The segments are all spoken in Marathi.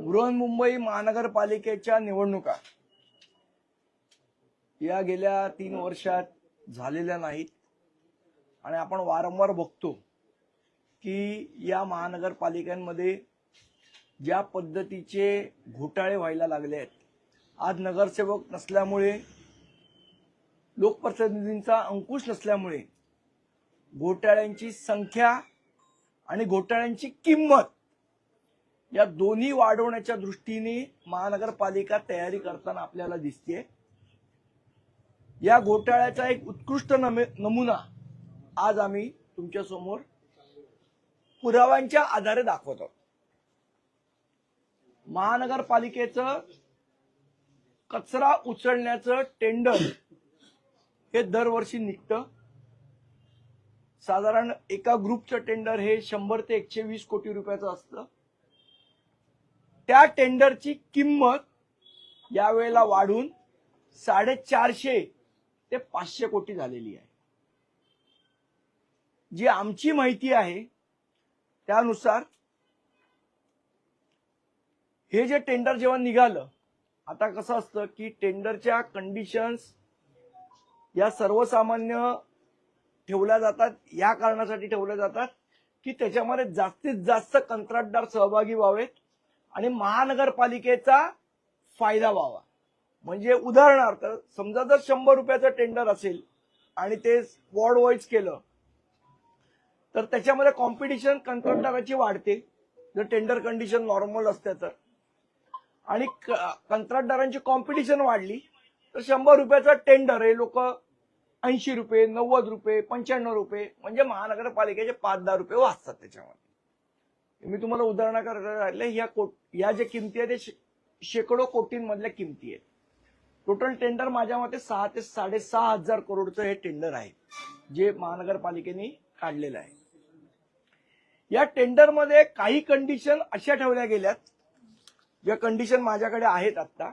बृहन्मुंबई महानगरपालिकेच्या निवडणुका. या गेल्या तीन वर्षात झालेल्या नाहीत. आणि आपण वारंवार बघतो की या महानगरपालिकांमध्ये ज्या पद्धतीचे घोटाळे व्हायला लागले आहेत. आज नगरसेवक नसल्यामुळे लोकप्रतिनिधींचा अंकुश नसल्यामुळे घोटाळ्यांची संख्या आणि घोटाळ्यांची किंमत या दोन्ही वाढवण्याच्या दृष्टीने महानगरपालिका तयारी करताना आपल्याला दिसते या घोटाळ्याचा एक उत्कृष्ट नमुना आज आम्ही तुमच्यासमोर पुराव्यांच्या आधारे दाखवतो. महानगरपालिकेचं कचरा उचलण्याचं टेंडर हे दरवर्षी निघतं. साधारण एका ग्रुपचं टेंडर हे शंभर ते एकशे वीस कोटी रुपयाचं असतं. त्या टेंडरची किंमत यावेळेला वाढून साडेचारशे ते पाचशे कोटी झालेली आहे. जी आमची माहिती आहे त्यानुसार हे जे टेंडर जेव्हा निघालं आता कसं असतं की टेंडरच्या कंडिशन्स या सर्वसामान्य ठेवल्या जातात या कारणासाठी ठेवल्या जातात की त्याच्यामध्ये जास्तीत जास्त कंत्राटदार सहभागी व्हावेत आणि महानगरपालिकेचा फायदा व्हावा. म्हणजे उदाहरणार्थ समजा जर शंभर रुपयाचं टेंडर असेल आणि ते वॉर्ड वाईज केलं तर त्याच्यामध्ये कॉम्पिटिशन कंत्राटदाराची वाढते. जर टेंडर कंडिशन नॉर्मल असते तर. आणि कंत्राटदारांची कॉम्पिटिशन वाढली तर शंभर रुपयाचं टेंडर हे लोक ऐंशी रुपये नव्वद रुपये पंच्याण्णव रुपये म्हणजे महानगरपालिकेचे पाच दहा रुपये वाचतात त्याच्यामध्ये. मी तुम्हाला उदाहरणाकरता राहिले ह्या कोट या ज्या किमती आहेत ते शेकडो कोटींमधल्या किमती आहेत. टोटल टेंडर माझ्या मते सहा ते साडेसहा हजार करोडचं हे टेंडर आहे जे महानगरपालिकेने काढलेलं आहे. या टेंडरमध्ये काही कंडिशन अशा ठेवल्या गेल्यात ज्या कंडिशन माझ्याकडे आहेत आता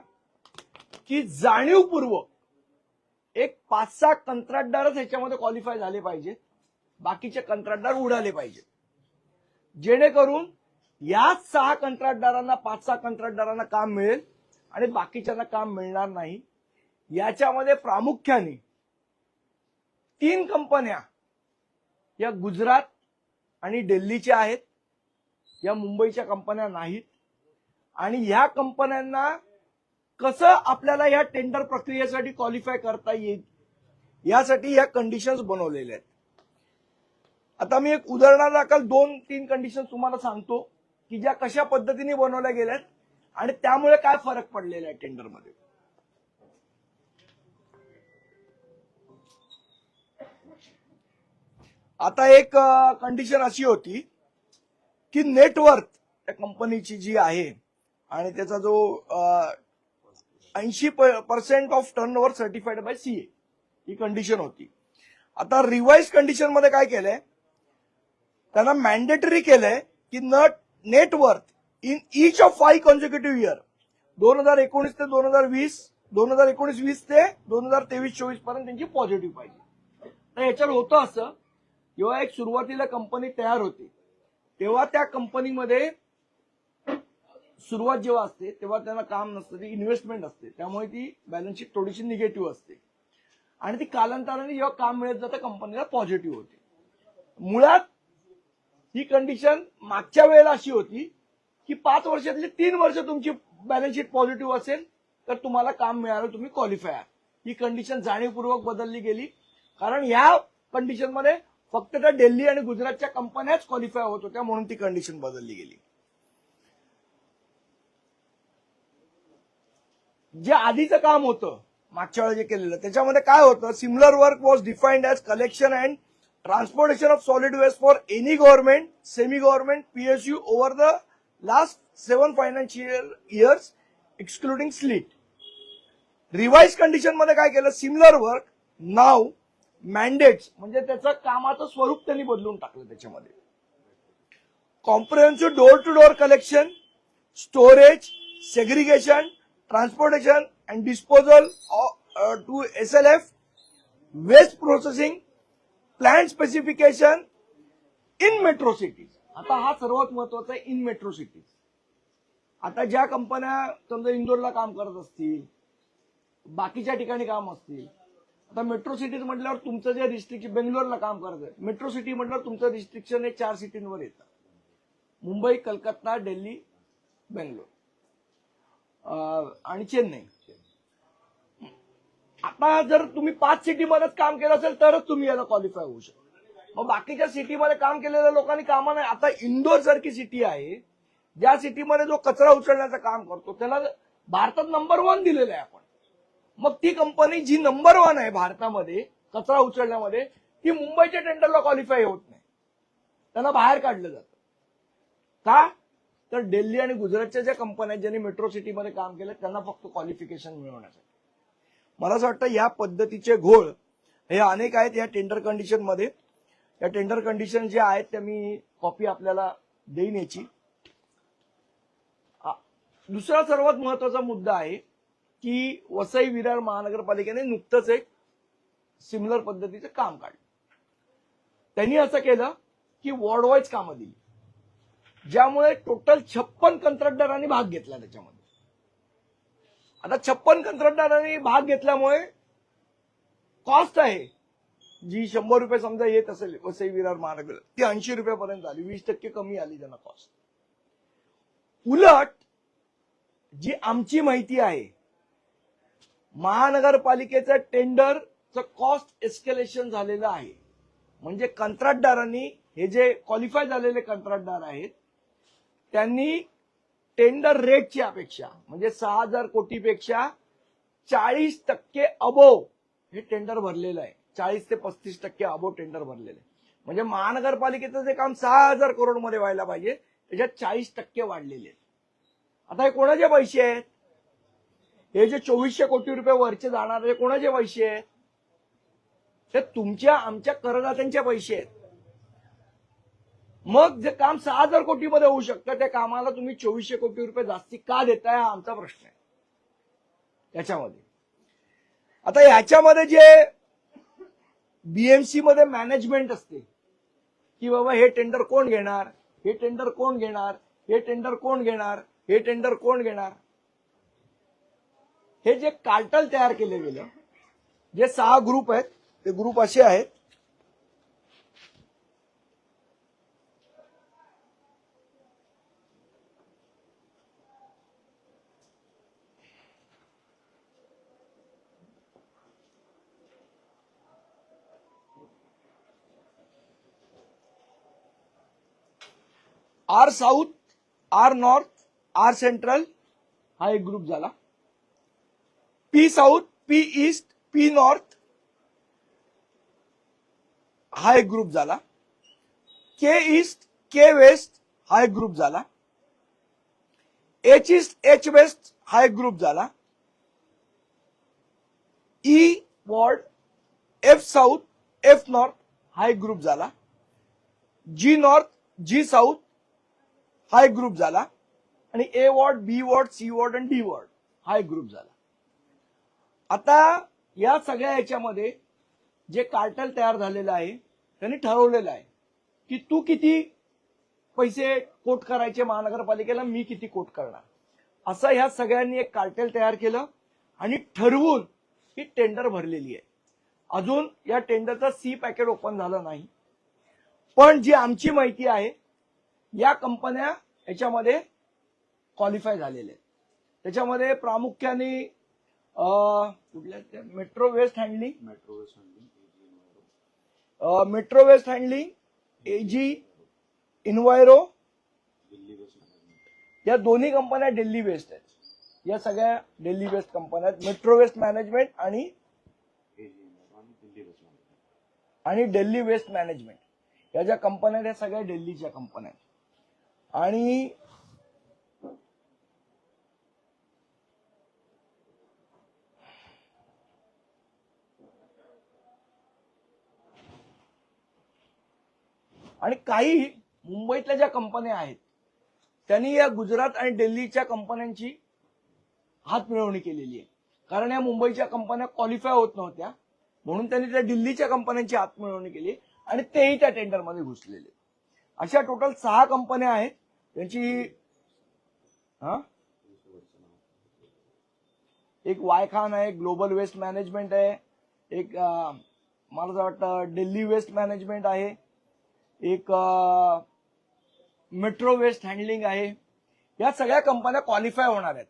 की जाणीवपूर्वक एक पाच सहा कंत्राटदारच ह्याच्यामध्ये क्वालिफाय झाले पाहिजेत बाकीचे कंत्राटदार उडाले पाहिजेत. जेणेकरून याच सहा कंत्राटदारांना पाच सहा कंत्राटदारांना काम मिळेल आणि बाकीच्यांना काम मिळणार नाही. याच्यामध्ये प्रामुख्याने तीन कंपन्या या गुजरात आणि दिल्लीच्या आहेत. या मुंबईच्या कंपन्या नाहीत. आणि ह्या कंपन्यांना कसं आपल्याला या टेंडर प्रक्रियेसाठी क्वालिफाय करता येईल? यासाठी या कंडिशन्स बनवलेल्या आहेत. आता मी एक उदाहरणादाखल दोन तीन कंडिशन तुम्हाला सांगतो की ज्या कशा पद्धतीने बनवल्या गेल्यात आणि त्यामुळे काय फरक पडलेला आहे टेंडरमध्ये आता एक कंडिशन अशी होती की नेटवर्थ त्या कंपनीची जी आहे आणि त्याचा जो ऐंशी percent of turnover certified by CA he condition होती. आता रिवाईज कंडिशनमध्ये काय केलंय? त्यांना मॅन्डेटरी केलंय की न net worth in each of five consecutive year दोन हजार एकोणीस ते दोन हजार वीस दोन हजार एकोणीस वीस ते दोन हजार तेवीस चोवीसपर्यंत त्यांची पॉझिटिव्ह पाहिजे. तर याच्यावर होतं असं जेव्हा एक सुरुवातीला कंपनी तयार होते तेव्हा त्या कंपनीमध्ये सुरुवात जेव्हा असते तेव्हा त्यांना काम नसतं ती इन्व्हेस्टमेंट असते. त्यामुळे ती बॅलन्स शीट थोडीशी निगेटिव्ह असते. आणि ती कालांतराने जेव्हा काम मिळत जातं कंपनीला पॉझिटिव्ह होते. मुळात ही कंडिशन मागच्या वेळेला अशी होती की पाच वर्षातली तीन वर्ष तुमची बॅलन्स शीट पॉझिटिव्ह असेल तर तुम्हाला काम मिळालं तुम्ही क्वालिफाय आहात. ही कंडिशन जाणीवपूर्वक बदलली गेली. कारण ह्या कंडिशनमध्ये फक्त त्या दिल्ली आणि गुजरातच्या कंपन्याच क्वालिफाय होत होत्या म्हणून ती कंडिशन बदलली गेली. जे आधीचं काम होतं मागच्या वेळेला जे केलेलं त्याच्यामध्ये काय होतं similar work was defined as collection and transportation of solid waste for any government semi government PSU over the last seven financial years excluding slit revise कंडिशनमध्ये काय केलं? सिमिलर वर्क नाव मॅन्डेट्स म्हणजे त्याचं कामाचं स्वरूप त्यांनी बदलून टाकलं त्याच्यामध्ये. Comprehensive door to door collection storage segregation transportation and disposal to S L F waste processing plan specification in metro cities आता हा सर्वात महत्त्वाचा इन मेट्रो सिटीज आता ज्या कंपन्या समजा इंदोरला काम करत असतील बाकीच्या ठिकाणी काम असतील आता मेट्रो सिटीज म्हटल्यावर तुमचं जे रिस्ट्रिक्शन बेंगलोरला काम करत आहे मेट्रो सिटी म्हटल्यावर तुमचं रिस्ट्रिक्शन हे चार सिटींवर येतं. मुंबई कलकत्ता दिल्ली बेंगलोर. आणि चेन्नई. आता जर तुम्ही पाच सिटीमध्येच काम केलं असेल तरच तुम्ही याला क्वालिफाय होऊ शकता. मग बाकीच्या सिटीमध्ये काम केलेल्या लोकांनी कामा नाही आता इंदोर सारखी सिटी आहे ज्या सिटीमध्ये जो कचरा उचलण्याचं काम करतो त्याला भारतात नंबर वन दिलेलं आहे आपण. मग ती कंपनी जी नंबर वन आहे भारतामध्ये कचरा उचलण्यामध्ये ती मुंबईच्या टेंडरला क्वालिफाय होत नाही. त्यांना बाहेर काढलं जातं. का? तर दिल्ली आणि गुजरातच्या ज्या कंपन्या आहेत, ज्यांनी मेट्रो सिटीमध्ये काम केलं त्यांना फक्त क्वालिफिकेशन मिळवण्यासाठी. मला असं वाटतं या पद्धतीचे घोळ हे अनेक आहेत या टेंडर कंडिशनमध्ये. या टेंडर कंडिशन जे आहेत त्या मी कॉपी आपल्याला देईन याची. दुसरा सर्वात महत्त्वाचा मुद्दा आहे की वसई विरार महानगरपालिकेने नुकतंच एक सिमिलर पद्धतीचं काम काढलं. त्यांनी असं केलं की वॉर्ड वाईज कामं दिली. ज्यामुळे टोटल छप्पन कंत्राटदारांनी भाग घेतला त्याच्यामध्ये. आता छप्पन कंत्राटदारांनी भाग घेतल्यामुळे कॉस्ट आहे. जी शंभर रुपये समजा येत असेल वसई विरार महानगर ती ऐंशी रुपयापर्यंत आली. वीस टक्के कमी आली त्यांना कॉस्ट उलट जी आमची माहिती आहे महानगरपालिकेचं टेंडरचं कॉस्ट एस्केलेशन झालेलं आहे. म्हणजे कंत्राटदारांनी हे जे क्वालिफाय झालेले कंत्राटदार आहेत त्यांनी टेंडर रेटची अपेक्षा म्हणजे सहा हजार कोटीपेक्षा चाळीस टक्के अबोव हे टेंडर भरलेलं आहे. चाळीस ते पस्तीस टक्के अबोव टेंडर भरलेलं आहे. म्हणजे महानगरपालिकेचं जे काम सहा हजार करोडमध्ये व्हायला पाहिजे त्याच्यात चाळीस टक्के वाढलेले आहेत. आता हे कोणाचे पैसे आहेत? हे जे चोवीसशे कोटी रुपये वरचे जाणार हे कोणाचे पैसे आहेत? ते तुमच्या आमच्या करदात्यांचे पैसे आहेत. मग जे काम सहा हजार कोटीमध्ये होऊ शकतं त्या कामाला तुम्ही चोवीसशे कोटी रुपये जास्ती का देताय हा आमचा प्रश्न आहे. याच्यामध्ये आता याच्यामध्ये जे बीएमसी मध्ये मॅनेजमेंट असते की बाबा हे टेंडर कोण घेणार हे टेंडर कोण घेणार हे टेंडर कोण घेणार हे टेंडर कोण घेणार? हे जे कार्टल तयार केले गेलं जे सहा ग्रुप आहेत ते ग्रुप असे आहेत R south R north, R central, हा एक ग्रुप झाला. P south P east, P north, हा एक ग्रुप झाला. के ईस्ट, के वेस्ट, हा एक ग्रुप झाला. एच ईस्ट, एच वेस्ट, हा एक ग्रुप झाला. E ward, F south F north, हा एक ग्रुप झाला. जी नॉर्थ, जी साऊथ हा एक ग्रुप झाला आणि A ward B ward C ward आणि डी वॉर्ड हा एक ग्रुप झाला. आता या सगळ्या याच्यामध्ये जे कार्टल तयार झालेलं आहे त्यांनी ठरवलेलं आहे की तू किती पैसे कोट करायचे महानगरपालिकेला मी किती कोट करणार. असं ह्या सगळ्यांनी एक कार्टेल तयार केलं आणि ठरवून ही टेंडर भरलेली आहे. अजून या टेंडरचं सी पॅकेट ओपन झालं नाही. पण जी आमची माहिती आहे या कंपन्या याच्यामध्ये क्वालिफाय झालेल्या आहेत. त्याच्यामध्ये प्रामुख्याने कुठल्या? Metro waste handling metro waste handling metro waste handling AG waste management या दोन्ही कंपन्या दिल्ली बेस्ड आहेत. या सगळ्या दिल्ली बेस्ड कंपन्या आहेत. मेट्रो वेस्ट मॅनेजमेंट आणि वेस्ट आणि दिल्ली वेस्ट मॅनेजमेंट या ज्या कंपन्या आहेत या सगळ्या दिल्लीच्या कंपन्या आहेत. आणि आणि काही मुंबईतल्या ज्या कंपन्या आहेत त्यांनी या गुजरात आणि दिल्लीच्या कंपन्यांची हात मिळवणी केलेली आहे. कारण या मुंबईच्या कंपन्या क्वालिफाय होत नव्हत्या म्हणून त्यांनी त्या दिल्लीच्या कंपन्यांची हात मिळवणी केली आणि तेही त्या टेंडरमध्ये घुसलेले. अशा टोटल सहा कंपन्या आहेत. त्यांची एक वायखान आहे ग्लोबल वेस्ट मॅनेजमेंट आहे. एक मला असं वाटतं दिल्ली वेस्ट मॅनेजमेंट आहे. एक मेट्रो वेस्ट हँडलिंग आहे. या सगळ्या कंपन्या क्वालिफाय होणार आहेत.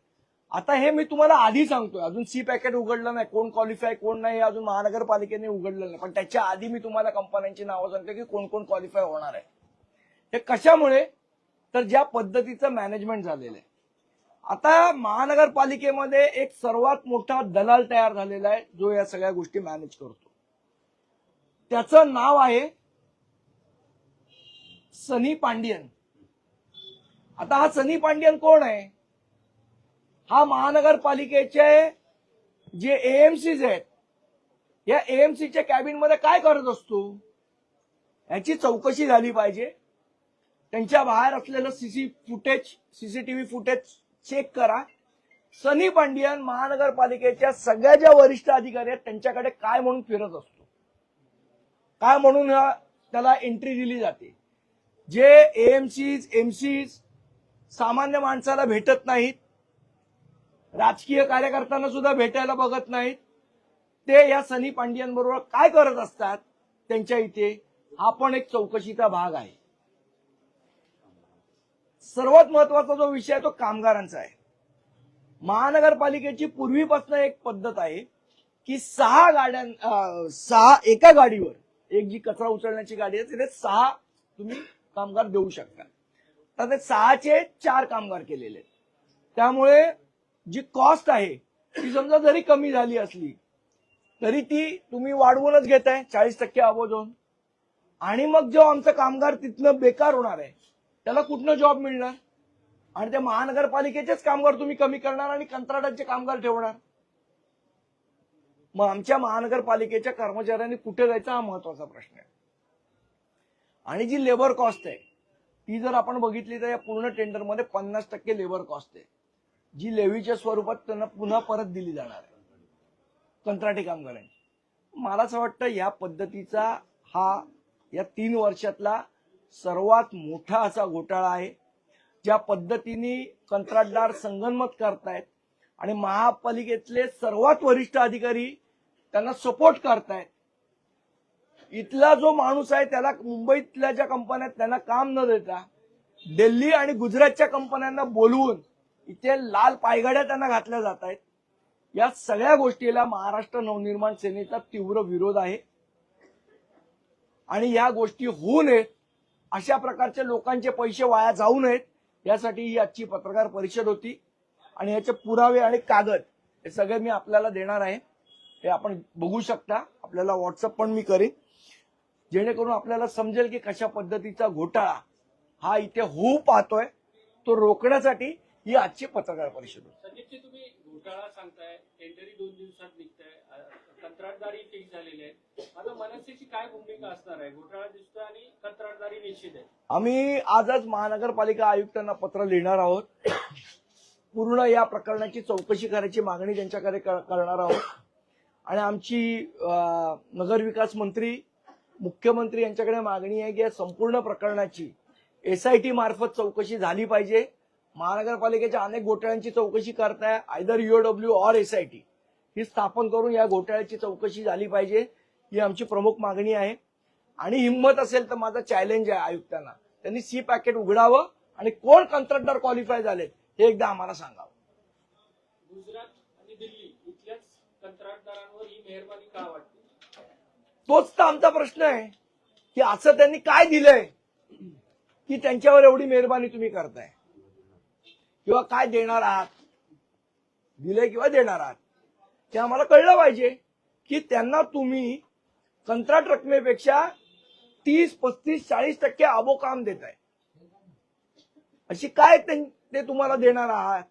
आता हे मी तुम्हाला आधी सांगतोय. अजून सी पॅकेट उघडलं नाही. कोण क्वालिफाय कोण नाही अजून महानगरपालिकेने उघडलं नाही. पण त्याच्या आधी मी तुम्हाला कंपन्यांची नावं सांगतो की कोण कोण क्वालिफाय होणार आहे. हे कशामुळे? तर ज्या पद्धतीचं मॅनेजमेंट झालेलं आहे आता महानगरपालिकेमध्ये एक सर्वात मोठा दलाल तयार झालेला आहे जो या सगळ्या गोष्टी मॅनेज करतो. त्याचं नाव आहे सनी पांडियन. आता हा सनी पांडियन कोण आहे? हा महानगरपालिकेचे जे एएमसीज आहेत या एएमसीच्या कॅबिनमध्ये काय करत असतो? याची चौकशी झाली पाहिजे. त्यांच्या बाहेर असलेलं CC footage CCTV footage check करा. सनी पांडियन महानगरपालिकेच्या सगळ्या ज्या वरिष्ठ अधिकारी आहेत त्यांच्याकडे काय म्हणून फिरत असतो? काय म्हणून त्याला एंट्री दिली जाते? जे एएमसीज एमसीज सामान्य माणसाला भेटत नाहीत राजकीय कार्यकर्त्यांना सुद्धा भेटायला बघत नाहीत ते या सनी पांडियन बरोबर काय करत असतात? त्यांच्या इथे हा पण एक चौकशीचा भाग आहे. सर्वात महत्त्वाचा जो विषय आहे तो कामगारांचा आहे. महानगरपालिकेची पूर्वीपासून एक पद्धत आहे की सहा गाड्यां सहा एका गाडीवर एक जी कचरा उचलण्याची गाडी आहे तिथे सहा तुम्ही कामगार देऊ शकता. तर ते सहाचे चार कामगार केलेले त्यामुळे जी कॉस्ट आहे ती समजा जरी कमी झाली असली तरी ती तुम्ही वाढवूनच घेताय चाळीस टक्के अबोजून आणि मग जो आमचा कामगार तिथनं बेकार होणार आहे त्याला कुठनं जॉब मिळणार? आणि ते महानगरपालिकेचेच कामगार तुम्ही कमी करणार आणि कंत्राटाचे कामगार ठेवणार? मग आमच्या महानगरपालिकेच्या कर्मचाऱ्यांनी कुठे जायचा हा महत्त्वाचा प्रश्न आहे. आणि जी लेबर कॉस्ट आहे ती जर आपण बघितली तर या पूर्ण टेंडरमध्ये पन्नास टक्के लेबर कॉस्ट आहे. जी लेवीच्या स्वरूपात त्यांना पुन्हा परत दिली जाणार आहे. कंत्राटी कामगारांची. मला असं वाटतं या पद्धतीचा हा या तीन वर्षातला सर्वात मोठा असा घोटाळा आहे ज्या पद्धतीने कंत्राटदार संगनमत करतायत आणि महापालिकेतले सर्वात वरिष्ठ अधिकारी त्यांना सपोर्ट करतायत. इथला जो माणूस आहे त्याला मुंबईतल्या ज्या कंपन्या त्यांना काम न देता दिल्ली आणि गुजरातच्या कंपन्यांना बोलवून इथे लाल पायगाड्या त्यांना घातल्या जात आहेत या सगळ्या गोष्टीला महाराष्ट्र नवनिर्माण सेनेचा तीव्र विरोध आहे. आणि या गोष्टी होऊ नयेत अशा प्रकारचे लोकांचे पैसे वाया जाऊ नयेत. यासाठी ही आजची पत्रकार परिषद होती. आणि याचे पुरावे आणि कागद हे सगळे मी आपल्याला देणार आहे. हे आपण बघू शकता. आपल्याला व्हॉट्सअप पण मी करेन. जेणेकरून आपल्याला समजेल की कशा पद्धतीचा घोटाळा हा इथे होऊ पाहतोय. तो रोखण्यासाठी ही आजची पत्रकार परिषद होती. तुम्ही घोटाळा सांगताय. टेंडरी दोन दिवसात निघताय. कंत्राटदारी ठीक झालेले आहेत आता मनसेची काय भूमिका असणार आहे? घोटाळा दिसतोय आणि कंत्राटदारी निश्चित आहे. आम्ही आजच महानगरपालिका आयुक्तांना पत्र लिहिणार आहोत. पूर्ण या प्रकरणाची चौकशी करायची मागणी त्यांच्याकडे करणार आहोत. आणि आमची नगरविकास मंत्री मुख्यमंत्री यांच्याकडे मागणी आहे की या संपूर्ण प्रकरणाची एसआयटी मार्फत चौकशी झाली पाहिजे. महानगरपालिकेच्या अनेक घोटाळ्यांची चौकशी करताय आयदर युओडब्ल्यू ऑर एसआयटी ही स्थापन करून या घोटाळ्याची चौकशी झाली पाहिजे ही आमची प्रमुख मागणी आहे. आणि हिंमत असेल तर माझा चॅलेंज आहे आयुक्तांना. त्यांनी सी पॅकेट उघडावं आणि कोण कंत्राटदार क्वालिफाय झालेत हे एकदा आम्हाला सांगावं. तोच तर आमचा प्रश्न आहे. की असं त्यांनी काय दिलंय की त्यांच्यावर एवढी मेहरबानी तुम्ही करताय? किंवा काय देणार आहात? दिलंय किंवा देणार आहात? ते आम्हाला कळलं पाहिजे की त्यांना तुम्ही कंत्राट रकमेपेक्षा तीस पस्तीस चाळीस टक्के आबो काम देत आहे अशी काय ते तुम्हाला देणार आहात?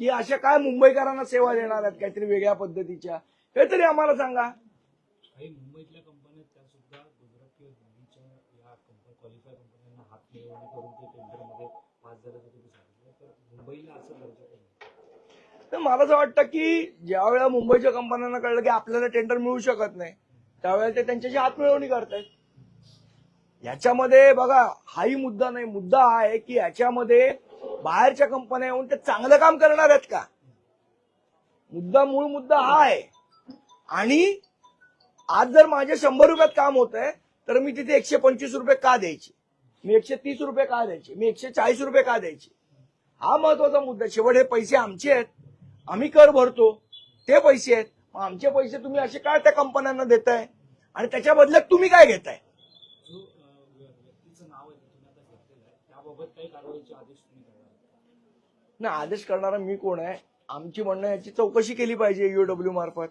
की अशा काय मुंबईकरांना सेवा देणार आहेत? काहीतरी वेगळ्या पद्धतीच्या. हे तरी आम्हाला सांगा. काही मुंबईतल्या कंपन्या त्या सुद्धा गुजरात किंवा दिल्लीच्या या कंपनी क्वालिफाय कंपन्यांना हात मिळवणी करून ते टेंडरमध्ये पास झाल्याचं तुम्ही सांगितलं. तर मुंबईला असं तर मला असं वाटतं की ज्या वेळेला मुंबईच्या कंपन्यांना कळलं की आपल्याला टेंडर मिळू शकत नाही त्यावेळेला ते त्यांच्याशी हातमिळवणी करतायत. याच्यामध्ये बघा हाही मुद्दा नाही. मुद्दा हा आहे की याच्यामध्ये बाहेरच्या कंपन्या येऊन ते चांगलं काम करणार आहेत का? मुद्दा मूळ मुद्दा हा आहे. आणि आज जर माझे शंभर रुपयात काम होत आहे तर मी तिथे एकशे पंचवीस रुपये का द्यायचे? मी एकशे तीस रुपये का द्यायचे? मी एकशे चाळीस रुपये का द्यायचे? हा महत्त्वाचा मुद्दा शेवट हे पैसे आमचे आहेत. आम्ही कर भरतो. ते पैसे आहेत. मग आमचे पैसे तुम्ही असे काय त्या कंपन्यांना देताय? आणि त्याच्या बदल्यात तुम्ही काय घेताय? ना आदेश करणारा मी कोण आहे? आमची म्हणणं याची चौकशी केली पाहिजे युडब्ल्यू मार्फत.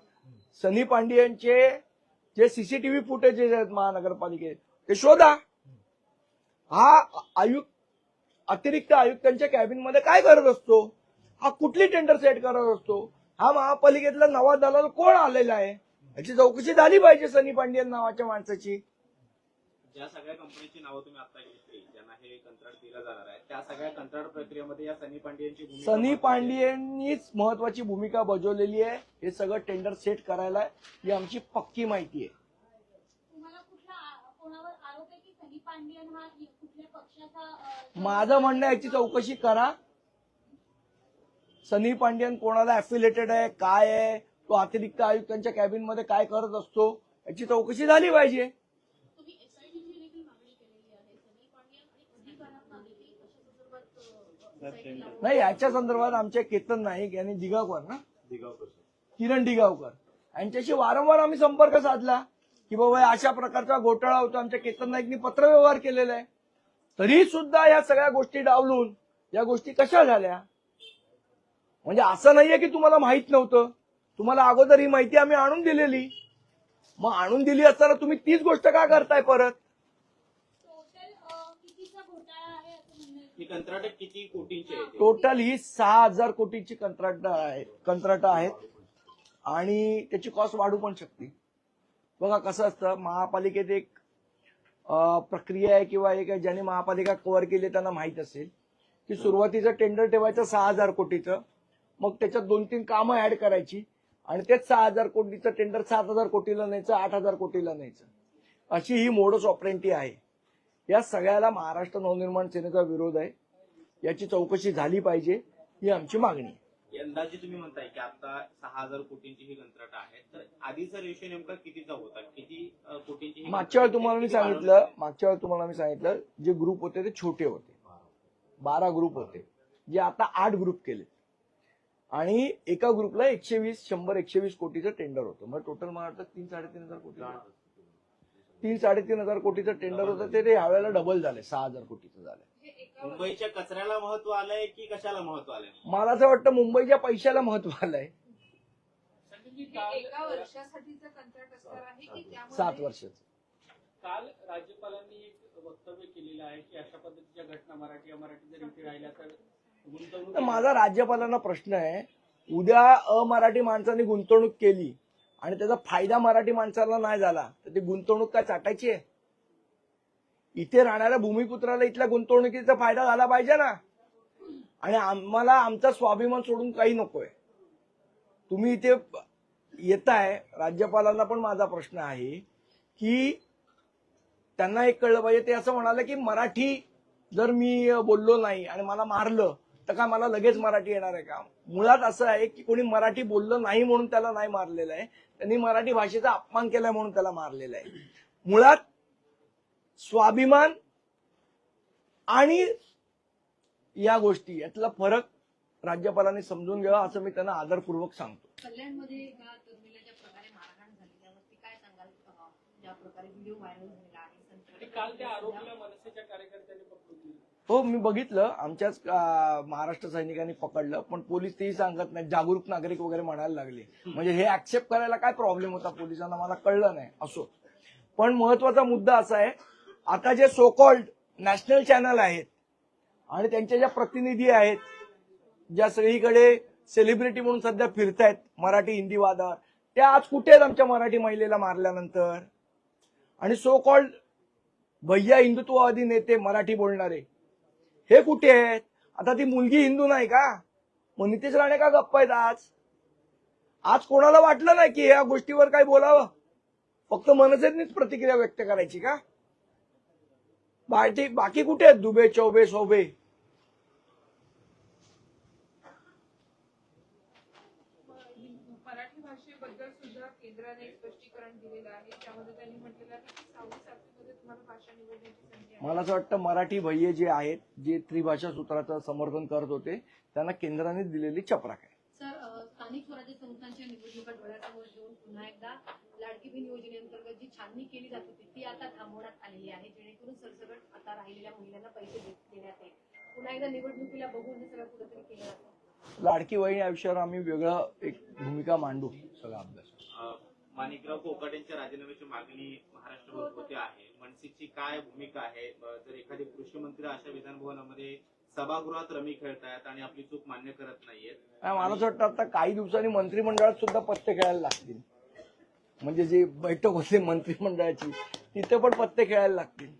सनी पांडियनचे जे सीसीटीव्ही फुटेजेस आहेत महानगरपालिकेत ते शोधा. हा आयुक्त अतिरिक्त आयुक्तांच्या कॅबिनमध्ये काय करत असतो? हा कुठली टेंडर सेट करत असतो? हा महापालिकेतला नवा दलाल कोण आलेला आहे? याची चौकशी झाली पाहिजे सनी पांडियन नावाच्या माणसाची. ज्या सगळ्या कंपनीची नावं तुम्ही आता घेतली ज्यांना हे कंत्राट दिलं जाणार आहे त्या सगळ्या कंत्राट प्रक्रियेमध्ये या सनी पांडियनची भूमिका सनी. पांडियननीच महत्वाची भूमिका बजावलेली आहे. हे सगळं टेंडर सेट करायला ही आमची पक्की माहिती आहे. तुम्हाला कुठला आ- कोणावर आरोप आहे की सनी पांडियन हा इ- कुठल्या पक्षाचा अ, माझं म्हणणं आहे याची चौकशी करा. सनी पांडियन कोणाला अफिलेटेड आहे काय आहे तो अतिरिक्त आयुक्तांच्या कॅबिनमध्ये काय करत असतो याची चौकशी झाली पाहिजे. नाही याच्या संदर्भात आमचे केतन नाईक यांनी दिगावकर ना? दिगावकर किरण दिगावकर. यांच्याशी वारंवार आम्ही संपर्क साधला की बाबा अशा प्रकारचा घोटाळा होता आमच्या केतन नाईकनी पत्रव्यवहार केलेला आहे. तरी सुद्धा या सगळ्या गोष्टी डावलून या गोष्टी कशा झाल्या? म्हणजे असं नाहीये की तुम्हाला माहीत नव्हतं. तुम्हाला अगोदर ही माहिती आम्ही आणून दिलेली. मग आणून दिली असताना तुम्ही तीच गोष्ट का करताय परत? टोटल. ही कंत्राट किती कोटींची आहे टोटल ही सहा हजार कोटीची कंत्राट आहे कंत्राट आहेत. आणि त्याची कॉस्ट वाढू पण शकते. बघा कसं असतं महापालिकेत एक प्रक्रिया आहे किंवा एक ज्याने महापालिका कव्हर केली त्यांना माहीत असेल. की सुरुवातीचं टेंडर ठेवायचं सहा हजार कोटीचं. मग त्याच्यात दोन तीन कामं ऍड करायची. आणि तेच सहा हजार कोटीचं टेंडर सात हजार कोटीला न्यायचं आठ हजार कोटीला न्यायचं. अशी ही मोडस ऑपरेंटी आहे. या सगळ्याला महाराष्ट्र नवनिर्माण सेनेचा विरोध आहे. याची चौकशी झाली पाहिजे ही आमची मागणी आहे. अंदाजे तुम्ही म्हणताय की आता सहा हजार कोटींची ही कंत्राट आहे तर आधीचा रेशो नेमका कितीचा होता? किती कोटींची मागच्या वेळी कंत्राट तुम्हाला मी? सांगितलं मागच्या वेळी तुम्हाला मी सांगितलं जे ग्रुप होते ते छोटे होते. बारा ग्रुप होते. जे आता आठ ग्रुप केले आणि एका ग्रुपला एकशे वीस शंभर एकशे वीस कोटीचं टेंडर होतं. मग टोटल मला वाटतं तीन साडेतीन हजार कोटी तीन साडेतीन हजार कोटीचं टेंडर होतं. ते ते ह्यावेळेला डबल झाले. सहा हजार कोटीचं झालं. मुंबईच्या कचऱ्याला महत्त्व आलंय की कशाला महत्त्व आलंय? मला असं वाटतं मुंबईच्या पैशाला महत्त्व आलंय. सात वर्षाचं. काल राज्यपालांनी एक वक्तव्य केलेलं आहे की अशा पद्धतीच्या घटना मराठी अमराठी जर इथे राहिल्या तर तर माझा राज्यपालांना प्रश्न आहे उद्या अमराठी माणसांनी गुंतवणूक केली आणि त्याचा फायदा मराठी माणसाला नाही झाला तर ती गुंतवणूक काय चाटायची आहे? इथे राहणाऱ्या भूमिपुत्राला इथल्या गुंतवणुकीचा फायदा झाला पाहिजे ना. आणि आम्हाला आमचा स्वाभिमान सोडून काही नकोय. तुम्ही इथे येताय राज्यपालांना पण माझा प्रश्न आहे की त्यांना एक कळलं पाहिजे ते असं म्हणाले की मराठी जर मी बोललो नाही आणि मला मारलं तर काय मला लगेच मराठी येणार आहे का? मुळात असं आहे की कोणी मराठी बोललं नाही म्हणून त्याला नाही मारलेलं आहे. त्यांनी मराठी भाषेचा अपमान केलाय म्हणून त्याला मारलेलं आहे. मुळात स्वाभिमान आणि या गोष्टी यातला फरक राज्यपालांनी समजून घ्यावा असं मी त्यांना आदरपूर्वक सांगतो. कल्याणमध्ये एका तरुणीला ज्या प्रकारे मारहाण झाली? त्यावरती काय सांगाल? अं, ज्या प्रकारे व्हिडिओ व्हायरल झालेला आहे आणि काल त्या आरोपीला मनसेच्या कार्यकर्त्यांनी पकडून दिलं. हो मी बघितलं. आमच्याच महाराष्ट्र सैनिकांनी पकडलं पण पोलीस तेही सांगत नाही जागरूक नागरिक वगैरे म्हणायला लागले. म्हणजे हे ऍक्सेप्ट करायला काय प्रॉब्लेम होता पोलिसांना? मला कळलं नाही असो. पण महत्त्वाचा मुद्दा असा आहे आता जे सोकॉल्ड नॅशनल चॅनल आहेत आणि त्यांच्या ज्या प्रतिनिधी आहेत ज्या सगळीकडे सेलिब्रिटी म्हणून सध्या फिरतायत मराठी हिंदी वादावर त्या आज कुठे आहेत आमच्या मराठी महिलेला मारल्यानंतर? आणि सो कॉल्ड भैया हिंदुत्ववादी नेते मराठी बोलणारे हे कुठे आहेत? आता ती मुलगी हिंदू नाही का? मग नितेश राणे का गप्प आहेत आज? आज कोणाला वाटलं नाही की या गोष्टीवर काय बोलावं? फक्त मनसेनीच प्रतिक्रिया व्यक्त करायची का? बाकी बाकी कुठे आहेत दुबे चौबे सोबे? मराठी भाषेबद्दल सुद्धा केंद्राने स्पष्टीकरण दिलेलं आहे. त्यामध्ये त्यांनी म्हटलेलं आहे की मला असं वाटतं मराठी भय्ये जे आहेत जे त्रिभाषा सूत्राचं समर्थन करत होते त्यांना केंद्राने दिलेली चपराक आहे. सर स्थानिक स्वराज्य संस्थांच्या निवडणुका डोळ्यासमोर ठेवून पुन्हा एकदा लाडकी बहीण योजनेअंतर्गत जी छाननी केली जात होती ती आता थांबवण्यात आलेली आहे जेणेकरून सरसकट आता राहिलेल्या महिलांना पैसे देण्यात येईल. पुन्हा एकदा निवडणुकीला बघून हे सगळं कुठेतरी केलं जातं. लाडकी वही या विषयावर आम्ही वेगळं एक भूमिका मांडू. सगळा अभ्यास. माणिकराव कोकाटेंच्या राजीनाम्याची मागणी महाराष्ट्रभर होते आहे. मनसेची काय भूमिका आहे? जर एखादे कृषी मंत्री अशा विधानभवनामध्ये सभागृहात रमी खेळतायत आणि आपली चूक मान्य करत नाहीयेत मला असं वाटतं आता काही दिवसांनी मंत्रिमंडळात सुद्धा पत्ते खेळायला लागतील. म्हणजे जी बैठक होते मंत्रिमंडळाची तिथे पण पत्ते खेळायला लागतील.